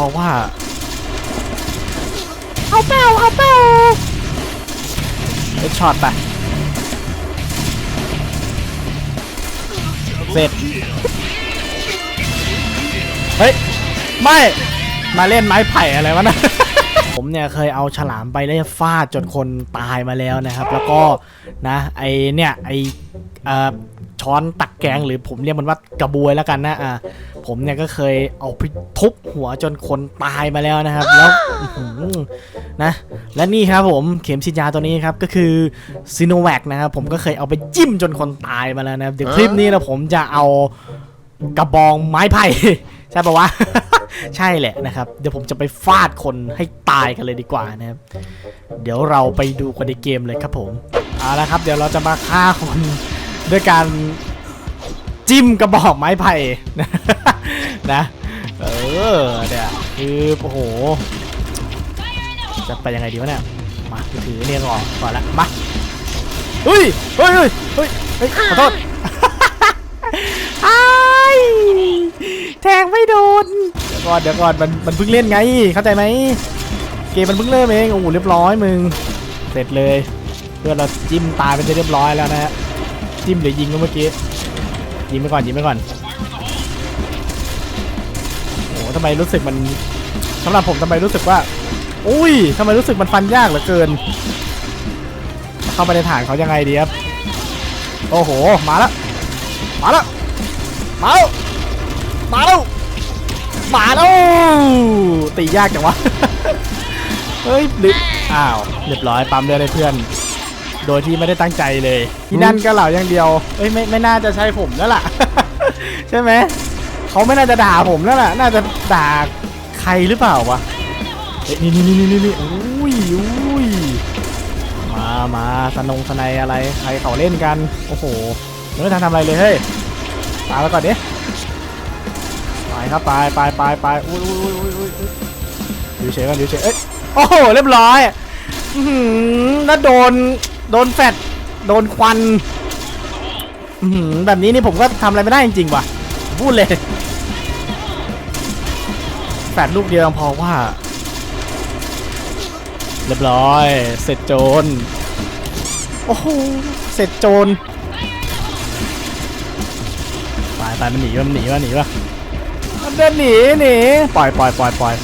พอว่าเอาเป้าเอาเป้าเอ็ดช็อตไปเสร็จ เฮ้ย ไม่ มาเล่นไม้ไผ่อะไรวะนะ ผมเนี่ยเคยเอาฉลามไปไล่ฟาดจนคนตายมาแล้วนะครับ แล้วก็นะไอเนี่ยไอเออช้อนตักแกงหรือผมเรียกมันว่ากระบวยแล้วกันนะอ่าผมเนี่ยก็เคยเอาไปทุบหัวจนคนตายมาแล้วนะครับ แล้วนะและนี่ครับผมเข็มฉีดยาตัวนี้ครับก็คือซีโนแวคนะครับผมก็เคยเอาไปจิ้มจนคนตายมาแล้วนะครับเดี๋ยวคลิปนี้นะผมจะเอากระบองไม้ไผ่ ใช่ปะวะ ใช่แหละนะครับ เดี๋ยวผมจะไปฟาดคนให้ตายกันเลยดีกว่านะครับ เดี๋ยวเราไปดูกันในเกมเลยครับผมเอาละครับ เดี๋ยวเราจะมาฆ่าคนด้วยการจิ้มกระบอกไม้ไผ่นะเออเดี๋ยวคือโอ้โห จะไปยังไงดีวะเนี่ย มาถือเนี่ยก่อนก่อนละมาเฮ้ยเฮ้ยเฮ้ยเฮ้ยขอโทษ แทงไม่โดน เดี๋ยวก่อนเดี๋ยวก่อนมันมันเพิ่งเล่นไง เข้าใจไหม เกมมันเพิ่งเริ่มเอง โอ้โหเรียบร้อยมึง เสร็จเลย เพื่อนเราจิ้มตายเป็นที่เรียบร้อยแล้วนะฮะ จิ้มหรือยิงก็เมื่อกี้ ยิงไปก่อนยิงไปก่อน โอ้โหทำไมรู้สึกมันสำหรับผมทำไมรู้สึกว่า อุ้ยทำไมรู้สึกมันฟันยากเหลือเกิน เข้าไปในฐานเขายังไงดีครับ โอ้โห มาแล้วมาแล้ วมาแล้วมาแล้วมาแล้วตียากจังวะ เฮ้ยลึกอ้าวเรียบร้อยปั๊มเลือดให้เพื่อน โดยที่ไม่ได้ตั้งใจเลย ที่นั่นก็เหล่าอย่างเดียวเอ้ยไม่ไม่น่าจะใช่ผมแล้วล่ะ ใช่ไหมเขาไม่น่าจะด่าผมแล้วล่ะ น่าจะด่าใครหรือเปล่าวะเฮ้ยนี่นี่นี่นี่นี่อุ้ยอุ้ยมามาสนงสนายอะไรใครเขาเล่นกัน โอ้โหยังไม่ทันทำอะไรเลยเฮ้ย ตายแล้วก่อนดิไปครับไปไปไปไปอุ้ยอุ้ยอุ้ยอุ้ยอุ้ยอยู่เฉยก่อนอยู่เฉยเอ้ยโอ้โหเรียบร้อยอื้อหือแล้วโดนโดนแฟดโดนควันอื้อหือแบบนี้นี่ผมก็ทำอะไรไม่ได้จริงๆว่ะพูดเลยแฟดลูกเดียวพอว่าเรียบร้อย เสร็จโจร โอ้โห เสร็จโจร ไปไปมันหนีวะมันหนีวะหนีวะมันเดินหนีหนีปล่อยปล่อยปล่อยปล่อย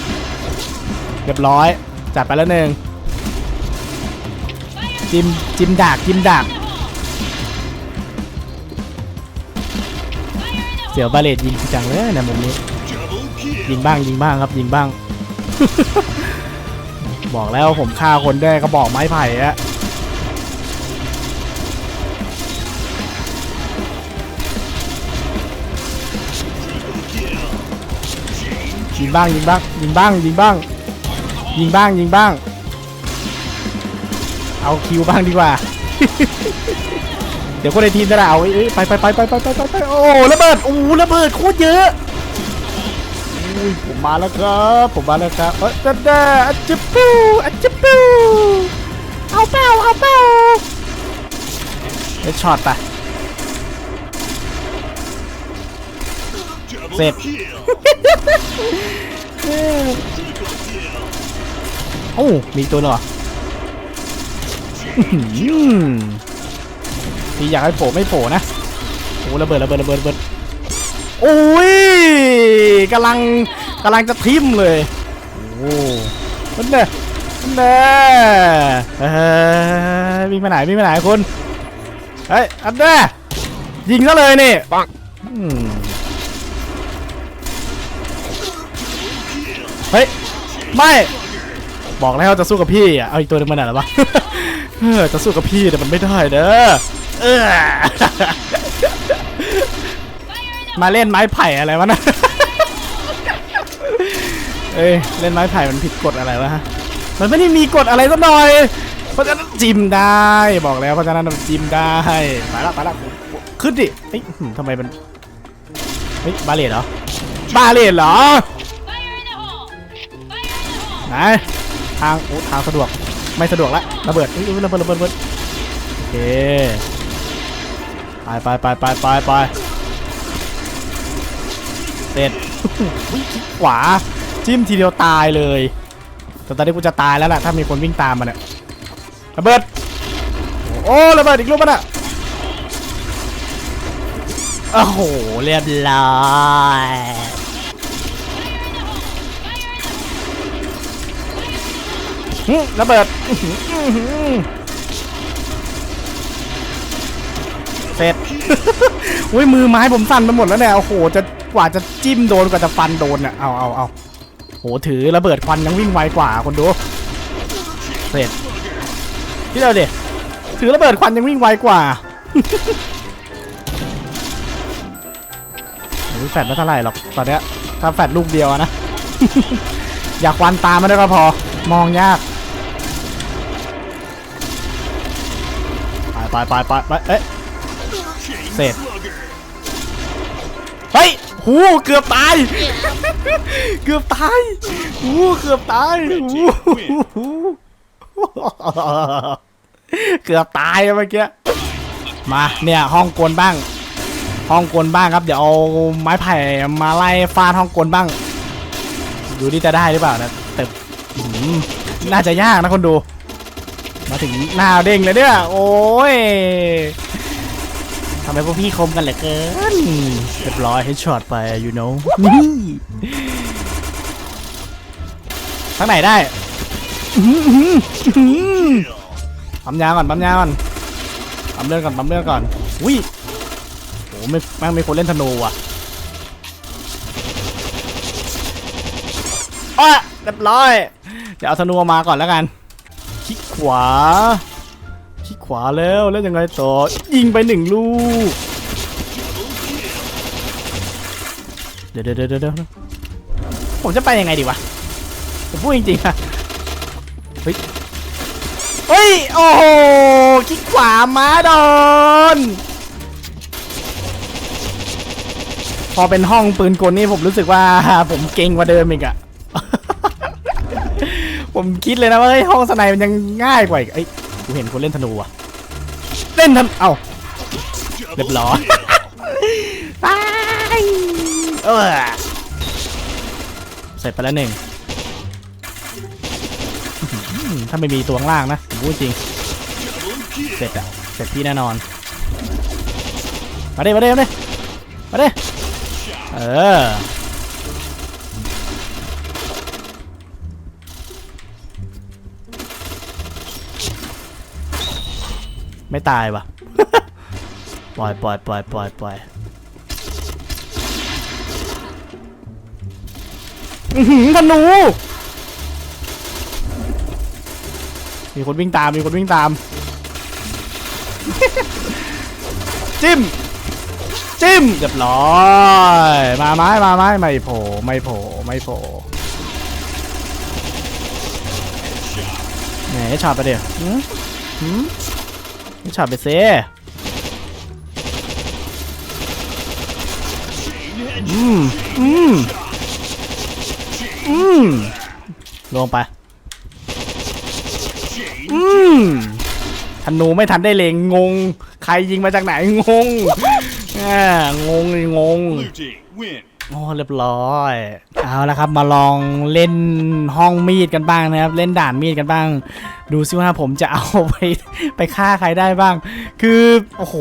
เรียบร้อยจัดไปแล้วหนึ่งจิมจิมดากจิมดากเสียวบาเลตยิงจังเลยนะมุมนี้ยิงบ้างยิงบ้างครับยิงบ้าง บอกแล้วผมฆ่าคนได้ก็บอกไม้ไผ่อะ ยิงบ้างยิงบ้างยิงบ้างยิงบ้างยิงบ้างยิงบ้าง เอาคิวบ้างดีกว่า เดี๋ยวคนในทีมจะได้เอาไปไปไปไปไปไปไปโอ้ระเบิดโอ้ระเบิดโคตรเยอะผมมาแล้วครับผมมาแล้วครับเออเด้อเด้ออัจจิปูอัจจิปูเอาเป้าเอาเป้าเดชช็อตไปเสร็จ โอ้มีอีกตัวหนึงเหรออื้อหือพี่อยากให้โผล่ไม่โผล่นะโอ้ระเบิดระเบิดระเบิดระเบิดโอ้ยกำลังกำลังจะทิ่มเลยโอ้มันเด้มันเด้เฮ้ยวิ่งไปไหนวิ่งไปไหนคุณเฮ้ยอันเด้ยิงซะเลยนี่ปัง ไม่ บอกแล้วจะสู้กับพี่อะเอาอีกตัวหนึงมาไหนหรอวะเออจะสู้กับพี่แต่มันไม่ได้เด้อเออมาเล่นไม้ไผ่อะไรวะนะเอ้ยเล่นไม้ไผ่มันผิดกฎอะไรวะฮะมันไม่ได้มีกฎอะไรสักหน่อย เพราะฉะนั้นจิ้มได้บอกแล้วเพราะฉะนั้นจิ้มได้ไปละไปละขึ้นดิเฮ้ยทำไมมันเฮ้ยบาเลตเหรอบาเลตเหรอ ไหนทางโอ้ทางสะดวกไม่สะดวกละระเบิดอุ้ยอุ๊ยระเบิดระเบิดระเบิดโอเคไปไปไปไปไปไปเสร็จขวาจิ้มทีเดียวตายเลยแต่ตอนนี้กูจะตายแล้วล่ะถ้ามีคนวิ่งตามมาเนี่ยระเบิดโอ้ระเบิดอีกลูกมันอะโอ้โหเรียบร้อย ระเบิดเสร็จอุ้ยมือไม้ผมสั่นไปหมดแล้วเนี่ยโอ้โหจะกว่าจะจิ้มโดนกว่าจะฟันโดนเนี่ยเอาเอาเอาโหถือระเบิดควันยังวิ่งไวกว่าคนดูเสร็จที่เราเด็ถือระเบิดควันยังวิ่งไวกว่าโอ้ยแฟดไม่เท่าไหร่หรอกตอนเนี้ยถ้าแฟดลูกเดียวนะ อยากควันตามมาได้ก็พอ มองยาก ไปไปไปไปเอ๊ะเสร็จเฮ้ยหูเกือบตาย เกือบตายหูเกือบตายหูเกือบตายเมื่อกี้มาเนี่ยห้องกลบ้าง ห้องกลบ้างครับเดี๋ยวเอาไม้ไผ่มาไล่ฟาดห้องกลบ้าง ดูนี่จะได้หรือเปล่านะแต่น่าจะยากนะคนดู มาถึงหน้าเด้งเลยเนี่ย โอ้ยทำไมพวกพี่คมกันเหลือเกินเรียบร้อยให้ช็อตไป you know นี่ทางไหนได้ปั๊มยาก่อนปั๊มยาก่อนปั๊มเลือดก่อนปั๊มเลือดก่อนอุ้ยโอ้ไม่แม่งไม่คนเล่นธนูว่ะอ้อเรียบร้อย เดี๋ยวเอาธนูมาก่อนแล้วกัน วาคลิกขวาแล้วแล้วยังไงต่อยิงไปหนึ่งลูกเดี๋ยวเดี๋ยวเดี๋ยวเดี๋ยวผมจะไปยังไงดีวะ ผมพูดจริงๆอะเฮ้ย เฮ้ย โอ้โหคลิกขวามาโดนพอเป็นห้องปืนกลนี่ผมรู้สึกว่าผมเก่งกว่าเดิมอีกอะ ผมคิดเลยนะว่าเฮ้ยห้องสไนมันยังง่ายกว่าอีกเอ้ยกูเห็นคนเล่นธนูอะเล่นธนูเอ้าเรียบร้อย ตายเออเสร็จไปแล้วหนึ่งถ้าไม่มีตัวข้างล่างนะผมพูดจริง เสร็จอะเสร็จพี่แน่นอน มาเดิมาเดิมาดิมาเดิเออ ไม่ตายว่ะ ปล่อยปล่อยปล่อยปล่อยปล่อยอือหือธนู มีคนวิ่งตาม มีคนวิ่งตาม จิ้ม จิ้มเรียบร้อย มาไม้มาไม้ไม่โผล่ไม่โผล่ไม่โผล่แหมช็อตไปเดี๋ยวหื มหืมไม่ชอตไปเซอืมอืมอืมลงไป อืมธนูไม่ทันได้เลงงง ใครยิงมาจากไหนงงอ่างงเลยงง โอ้เรียบร้อย เอาละครับมาลองเล่นห้องมีดกันบ้างนะครับ เล่นด่านมีดกันบ้าง ดูซิว่าผมจะเอาไปไปฆ่าใครได้บ้าง คือโอ้โห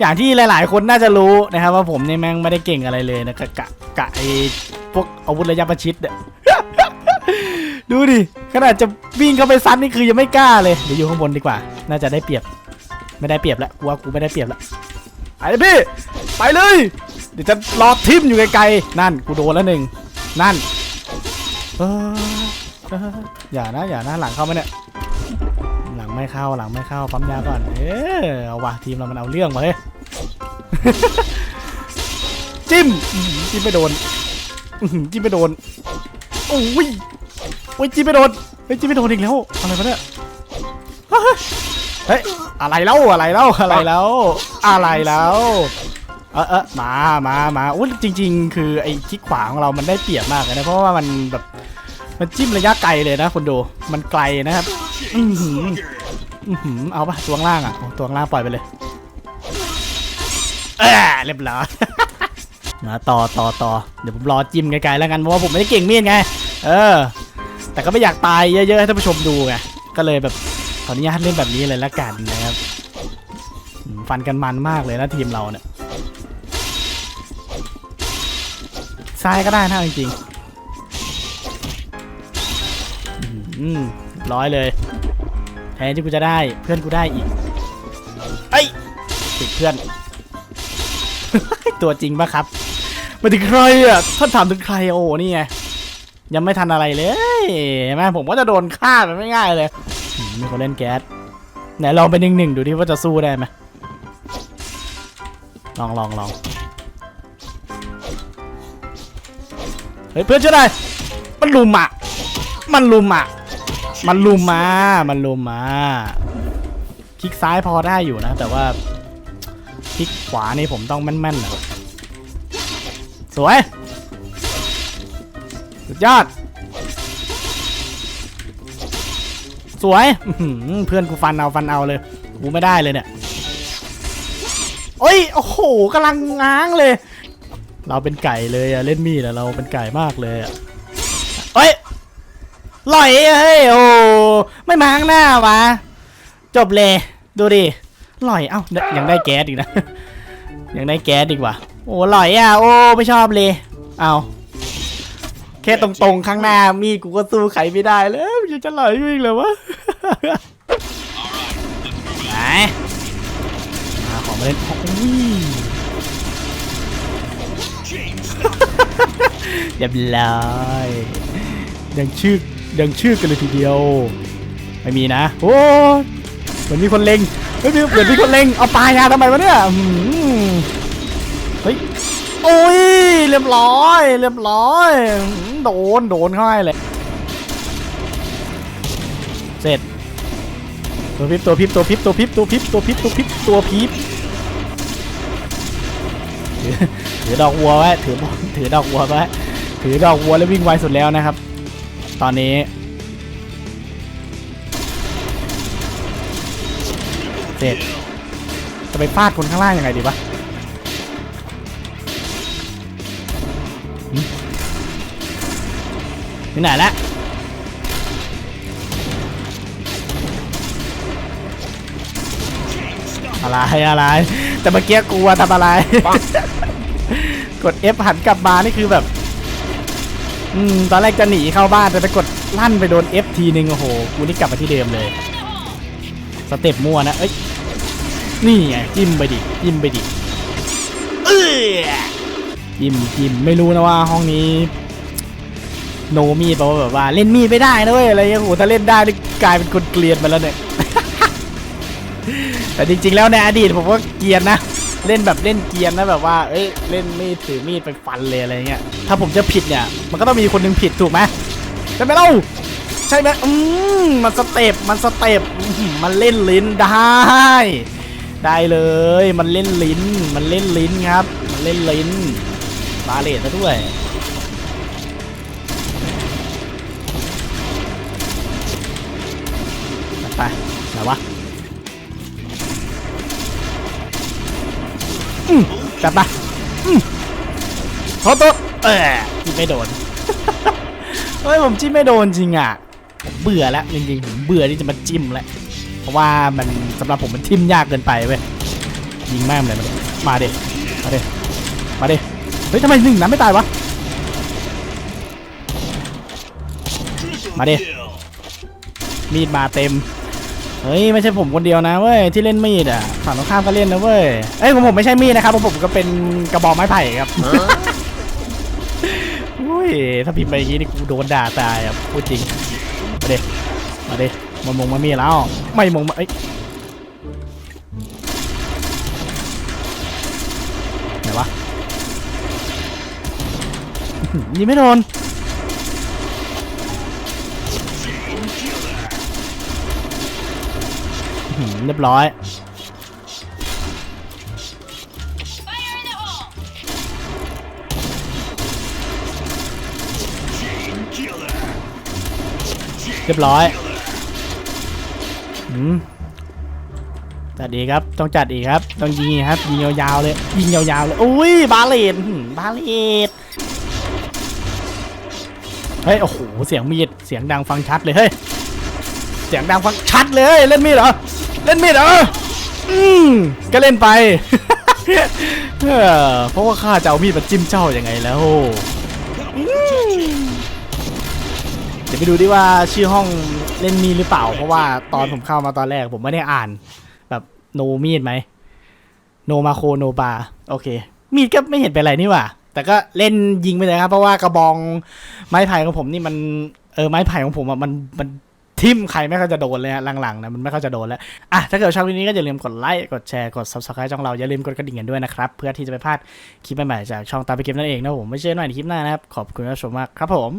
อย่างที่หลายๆ คนน่าจะรู้นะครับ ว่าผมเนี่ยแม่งไม่ได้เก่งอะไรเลยนะกะกะกะไอพวกอาวุธระยะประชิดเนี่ยดูดิขนาดจะวิ่งเข้าไปซัดนี่คือยังไม่กล้าเลยเดี๋ยวอยู่ข้างบนดีกว่า น่าจะได้เปรียบ ไม่ได้เปรียบแล้วกูว่ากูไม่ได้เปรียบแล้วไปเลยพี่ไปเลย เดี๋ยวจะรอทิมอยู่ไกลๆนั่นกูโดนแล้วหนึ่งนั่นเอออย่านะอย่านะหลังเข้าไหมเนี่ยหลังไม่เข้าหลังไม่เข้าปั๊มยาก่อนเออเอาวะทีมเรามันเอาเรื่องมาเฮ้ยจิ้มจิ้มไม่โดนจิ้มไม่โดนโอ้ยโอ้ยจิ้มไม่โดนเฮ้ยจิ้มไม่โดนอีกแล้วอะไรวะเนี่ยเฮ้ยอะไรแล้วอะไรแล้วอะไรแล้วอะไรแล้ว เออเออมามามาอุ้ยจริง ๆ คือไอ้คลิกขวาของเรามันได้เปรียบมากเลยนะ เพราะว่ามันแบบมันจิ้มระยะไกลเลยนะคุณดู มันไกลนะครับ อื้อหืออื้อหือเอาปะตัวล่างอะตัวล่างปล่อยไปเลยเออเรียบร้อยมาต่อต่อต่อเดี๋ยวผมรอจิ้มไกลๆแล้วกันเพราะว่าผมไม่ได้เก่งมีดไง เออ แต่ก็ไม่อยากตายเยอะๆให้ท่านผู้ชมดูไงก็เลยแบบขออนุญาตเล่นแบบนี้เลยละกันนะครับฟันกันมันมากเลยนะทีมเราเนี่ย ซ้ายก็ได้นะจริงๆอืมเรียบร้อยเลยแทนที่กูจะได้เพื่อนกูได้อีกเอ้ยติดเพื่อน ตัวจริงปะครับมาถึงใครอะท่านถามถึงใครโอ้นี่ไงยังไม่ทันอะไรเลยเห็นไหมผมก็จะโดนฆ่าแบบไม่ง่ายเลยอืมมีคนเล่นแก๊สไหนลองไปหนึ่งหนึ่งดูที่ว่าจะสู้ได้ไหมลองลองลอง เฮ้ยเพื่อนช่วยหน่อยมันลุมอะ มันลุมอะ มันลุมมา มันลุมมา คลิกซ้ายพอได้อยู่นะ แต่ว่า คลิกขวานี่ผมต้องแม่นๆน่อยสวย สุดยอด สวยเพื่อนกูฟันเอาฟันเอาเลย กูไม่ได้เลยเนี่ย โอ้ย โอ้โหกำลังง้างเลย เราเป็นไก่เลยอะเล่นมีดอะเราเป็นไก่มากเลยอะเอ้ยลอยเฮ้ยโอ้ไม่มาข้างหน้าวะจบเลยดูดิลอยเอ้ายังได้แก๊สอีกนะยังได้แก๊สดีกว่าโอ้ลอยอะโอ้ไม่ชอบเลยเอาแค่ตรงๆข้างหน้ามีดกูก็สู้ใครไม่ได้แล้วยังจะลอยอยู่อีกเหรอวะไหนมาของมาเล่นโอ้ย เรียบร้อยยังชื่อยังชื่อกันเลยทีเดียว ไม่มีนะ โอ้เหมือนมีคนเล็งเฮ้ยเหมือนมีคนเล็ง เอาปลายาทำไมวะเนี่ยเฮ้ย โอ้ย เรียบร้อย เรียบร้อย โดน โดนเข้าให้เลย เสร็จ ตัวพิบตัวพิบตัวพิบตัวพิบตัวพิบตัวพิบตัวพิบตัวพิบ ถือดอกวัวไว้ถือถือดอกวัวไว้ถือดอกวัวแล้ววิ่งไวสุดแล้วนะครับ ตอนนี้เสร็จจะไปฟาดคนข้างล่างยังไงดีวะหึที่ไหนละอะไรอะไร แต่เมื่อกี้กูอะทำอะไร กด F หันกลับมานี่คือแบบ อืมตอนแรกจะหนีเข้าบ้านแต่ไปกดลั่นไปโดน F ทีนึงโอ้โหกูนี่กลับมาที่เดิมเลยสเต็ปมั่วนะเอ้ยนี่ไงจิ้มไปดิจิ้มไปดิเอ้ยจิ้มจิ้มไม่รู้นะว่าห้องนี้ โนมีดแปลว่าแบบว่าเล่นมีดไม่ได้นะเว้ยอะไรเงี้ยโอ้โหถ้าเล่นได้นี่กลายเป็นคนเกลียนไปแล้วเนี่ยแต่จริงๆแล้วในอดีตผมก็เกรียนนะ เล่นแบบเล่นเกียนนะแบบว่า เอ้ยเล่นมีดถือมีดไปฟันเลยอะไรเงี้ย ถ้าผมจะผิดเนี่ย มันก็ต้องมีคนหนึงผิดถูกไหมใช่ไหมเล่าใช่ไหมอืมมันสเต็ปมันสเต็ปมันเล่นลิ้นได้ ได้เลย มันเล่นลิ้น มันเล่นลิ้นครับ มันเล่นลิ้นบาเลตซะด้วยไปไหนวะ จับไปอืมขอตัวเออจิ้มไม่โดน เฮ้ยผมจิ้มไม่โดนจริงอะผมเบื่อแล้วจริงๆผมเบื่อที่จะมาจิ้มแล้วเพราะว่ามันสำหรับผมมันทิ่มยากเกินไปเว้ยยิงแม่งเลยมันมาเด็มาเด็มาเด็เฮ้ยทำไมหนึ่งนั้นไม่ตายวะมาเด็มีดมาเต็ม เฮ้ยไม่ใช่ผมคนเดียวนะเว้ยที่เล่นมีดอะฝั่งตรงข้ามก็เล่นนะเว้ยเอ้ยของผมไม่ใช่มีดนะครับของผมก็เป็นกระบอกไม้ไผ่ครับอุ้ยถ้าพิมพ์ไปอย่างนี้นี่กูโดนด่าตายอะพูดจริงมาเด็มาเด็มามงมามีดแล้วไม่มงมาเอ้ยไหนวะอื้อหือยิงไม่โดน เรียบร้อย เรียบร้อยอืมจัดอีครับ ต้องจัดอีกครับ ต้องยิงครับ ยิงยาวๆเลย ยิงยาวๆเลยอุ้ย บาเลตบาเลตเฮ้ย โอ้โห เสียงมีด เสียงดังฟังชัดเลย เฮ้ย เสียงดังฟังชัดเลย เล่นมีดเหรอ เล่นมีดเหรออืมก็เล่นไปเพราะว่าข้าจะเอามีดมาจิ้มเจ้ายัางไงแล้วเดี๋ยวไปดูดิว่าชื่อห้องเล่นมีหรือเปล่า เพราะว่าตอนผมเข้ามาตอนแรกผมไม่ได้อ่าน แบบโนมีดไหมโนมาโคโนบาโอเค มีดก็ไม่เห็นเป็นไรนี่หว่า แต่ก็เล่นยิงไปเลยครับ เพราะว่ากระบองไม้ไผ่ของผมนี่มันเออไม้ไผ่ของผมอะมันมัน ทิมใครไม่ค่อยจะโดนเลยฮะหลังๆนะมันไม่ค่อยจะโดนแล้วอะถ้าเกิดชอบคลิปนี้ก็อย่าลืมกดไลค์กดแชร์กด s u b สไครต์ช่องเราอย่าลืมกดกระดิ่งกันด้วยนะครับเพื่อที่จะไม่พลาดคลิปใหม่ๆจากช่องตามไปเก็บนั่นเองนะผมไม่เชื่อหน่อยในคลิปหน้านะครับขอบคุณที่ชมมากครับผม